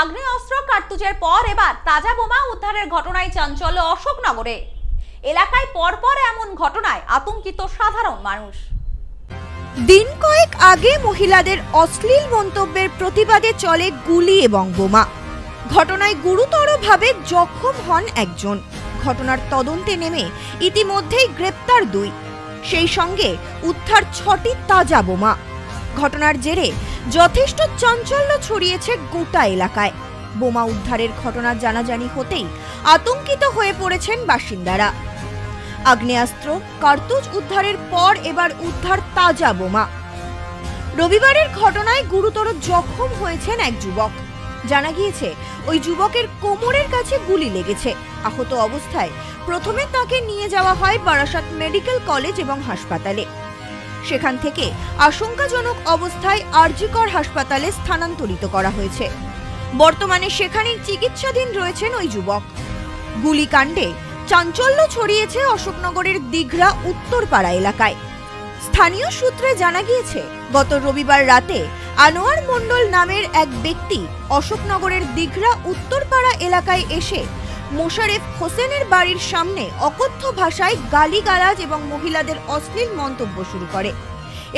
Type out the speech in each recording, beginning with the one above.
আগ্নেয়াস্ত্র কার্তুজের পর এবার তাজা বোমা উদ্ধারের ঘটনায় চাঞ্চল্য অশোকনগরে। এলাকায় পরপর এমন ঘটনায় আতঙ্কিত সাধারণ মানুষ। দিন কয়েক আগে মহিলাদের অশ্লীল মন্তব্যের প্রতিবাদে চলে গুলি এবং বোমা। ঘটনায় গুরুতরভাবে জখম হন একজন। ঘটনার তদন্তে নেমে ইতিমধ্যেই গ্রেপ্তার দুই। সেই সঙ্গে উদ্ধার ছটি তাজা বোমা। ঘটনার জেরে যথেষ্ট চাঞ্চল্য ছড়িয়েছে গোটা এলাকায়। বোমা উদ্ধারের ঘটনা জানাজানি হতেই আতঙ্কিত হয়ে পড়েছেন বাসিন্দারা। আগ্নেয়াস্ত্র, কার্তুজ উদ্ধারের পর এবার উদ্ধার তাজা বোমা। রবিবারের ঘটনায় গুরুতর জখম হয়েছেন এক যুবক। জানা গিয়েছে, ওই যুবকের কোমরের কাছে গুলি লেগেছে। আহত অবস্থায় প্রথমে তাকে নিয়ে যাওয়া হয় বারাসাত মেডিকেল কলেজ এবং হাসপাতালে। সেখান থেকে আশঙ্কাজনক অবস্থায় আরজিকর হাসপাতালে স্থানান্তরিত করা হয়েছে। বর্তমানে সেখানেই চিকিৎসাধীন রয়েছেন ওই যুবক। গুলিকাণ্ডে চাঞ্চল্য ছড়িয়েছে অশোকনগরের দিঘরা উত্তরপাড়া এলাকায়। স্থানীয় সূত্রে জানা গিয়েছে, গত রবিবার রাতে আনোয়ার মণ্ডল নামের এক ব্যক্তি অশোকনগরের দিঘরা উত্তরপাড়া এলাকায় এসে মোশারেফ হোসেনের বাড়ির সামনে অকথ্য ভাষায় গালিগালাজ এবং মহিলাদের অশ্লীল মন্তব্য শুরু করে।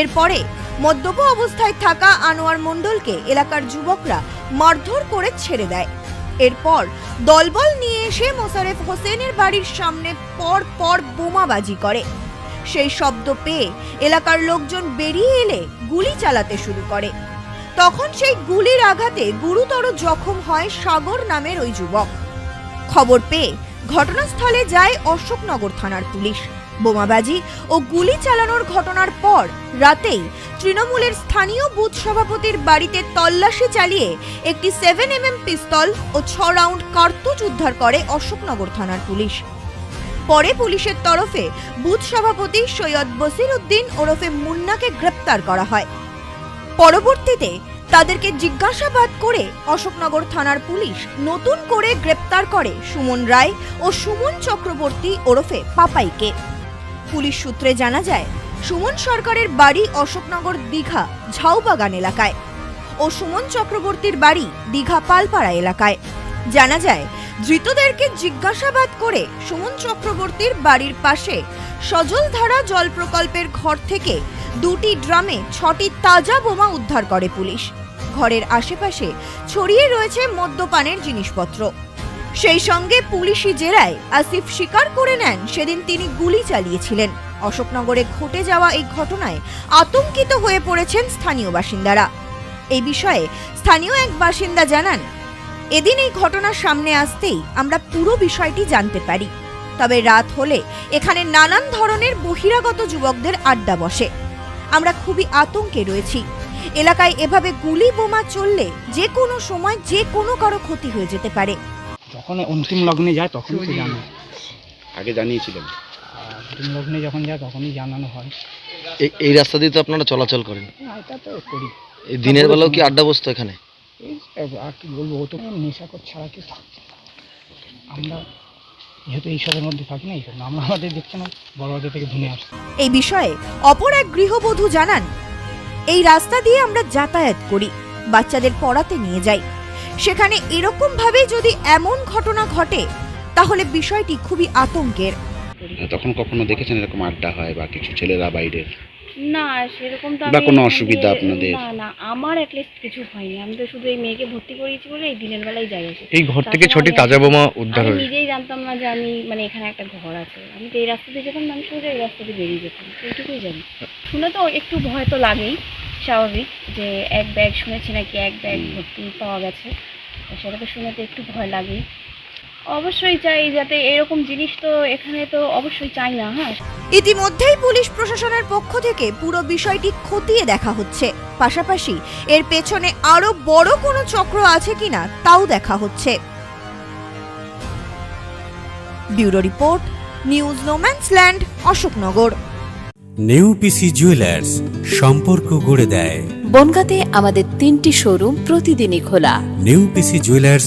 এরপরে মদ্যপ অবস্থায় থাকা আনোয়ার মণ্ডলকে এলাকার যুবকরা মারধর করে ছেড়ে দেয়। এরপর দলবল নিয়ে এসে মোশারেফ হোসেনের বাড়ির সামনে পর পর বোমাবাজি করে। সেই শব্দ পেয়ে এলাকার লোকজন বেরিয়ে এলে গুলি চালাতে শুরু করে। তখন সেই গুলির আঘাতে গুরুতর জখম হয় সাগর নামের ওই যুবক। খবর পেয়ে ঘটনাস্থলে যায় অশোকনগর থানার পুলিশ। বোমাবাজি ও গুলি চালানোর ঘটনার পর রাতেই তৃণমূলের স্থানীয় বুথ সভাপতির বাড়িতে তল্লাশি চালিয়ে একটি সেভেন এম পিস্তল ও ছ রাউন্ড কার্তুজ উদ্ধার করে অশোকনগর থানার পুলিশ। পরে পুলিশের তরফে বুথ সভাপতি সৈয়দ বসির উদ্দিন ওরফে মুন্নাকে গ্রেপ্তার করা হয়। পরবর্তীতে তাদেরকে জিজ্ঞাসাবাদ করে অশোকনগর থানার পুলিশ নতুন করে গ্রেপ্তার করে সুমন রায় ও সুমন চক্রবর্তী ওরফে পাপাইকে। পুলিশ সূত্রে জানা যায়, সুমন সরকারের বাড়ি অশোকনগর দীঘা ঝাউবাগান এলাকায় ও সুমন চক্রবর্তীর বাড়ি দীঘা পালপাড়া এলাকায়। জানা যায়, ধৃতদেরকে জিজ্ঞাসাবাদ করে সুমন চক্রবর্তীর বাড়ির পাশে সজলধারা জল প্রকল্পের ঘর থেকে দুটি ড্রামে ছটি তাজা বোমা উদ্ধার করে পুলিশ। ঘরের আশেপাশে ছড়িয়ে রয়েছে মদ্যপানের জিনিসপত্র। সেই সঙ্গে পুলিশি জেরায় আসিফ স্বীকার করে নেন সেদিন তিনি গুলি চালিয়েছিলেন। অশোকনগরে ঘটে যাওয়া এই ঘটনায় আতঙ্কিত হয়ে পড়েছেন স্থানীয় বাসিন্দারা। এই বিষয়ে স্থানীয় এক বাসিন্দা জানান, এদিন এই ঘটনার সামনে আসতেই আমরা পুরো বিষয়টি জানতে পারি। তবে রাত হলে এখানে নানান ধরনের বহিরাগত যুবকদের আড্ডা বসে। আমরা খুবই আতঙ্কে রয়েছি। এলাকায় এভাবে গুলি বোমা চললে যে কোনো সময় যে কোনো কারও ক্ষতি হয়ে যেতে পারে। যখন অন্তিম লগ্নে যায় তখন তো জানো। আগে জানিয়েছিলেন। আর অন্তিম লগ্নে যখন যায় তখনই জানানো হয়। এই এই রাস্তা দিয়ে তো আপনারা চলাচল করেন? এটা তো করি। এই দিনের বেলাও কি আড্ডা বসতো এখানে? এই আর কি বলব ও তো নেশাকর ছাড়া কি আমরা যেহেতু এইসবের মধ্যে থাকি না এই জন্য আমরা আমাদের দেখছে না বড় থেকে ধুনে আসছি এই বিষয়ে অপর এক গৃহবধূ জানান এই রাস্তা দিয়ে আমরা যাতায়াত করি, বাচ্চাদের পড়াতে নিয়ে যাই। সেখানে এরকম ভাবে যদি এমন ঘটনা ঘটে, তাহলে বিষয়টি খুবই আতঙ্কের। তখন কখনো দেখেছেন এরকম আড্ডা হয় বা কিছু ছেলেরা বাইরের? না সেরকম তো বা কোনো অসুবিধা আপনাদের? না না আমার অ্যাটলিস্ট কিছু হয়নি। আমি তো শুধু এই মেয়েকে ভর্তি করিয়েছি বলে এই দিনের বেলায় যাই আসি এই ঘর থেকে ছটি তাজা বোমা উদ্ধার আমি হয়েছে নিজেই জানতাম না যে আমি মানে এখানে একটা ঘর আছে। আমি তো এই রাস্তা দিয়ে যেতাম না, আমি সোজা এই রাস্তা দিয়ে বেরিয়ে যেতাম। এইটুকুই জানি। শুনে তো একটু ভয় তো লাগেই স্বাভাবিক যে এক ব্যাগ শুনেছি নাকি এক ব্যাগ ভর্তি পাওয়া গেছে। তো সেটা তো শুনে তো একটু ভয় লাগেই। অবশ্যই চাই যাতে এরকম জিনিস তো এখানে তো অবশ্যই চাই না হ্যাঁ। ইতিমধ্যেই পুলিশ প্রশাসনের পক্ষ থেকে পুরো বিষয়টি খতিয়ে দেখা হচ্ছে। পাশাপাশি এর পেছনে আরও বড় কোনো চক্র আছে কিনা তাও দেখা হচ্ছে। Bureau report news no man's land Ashoknagar. New PC Jewellers সম্পর্ক গড়ে দেয়। বনগাঁতে আমাদের তিনটি শোরুম প্রতিদিনই খোলা। নেউপিসি জুয়েলার্স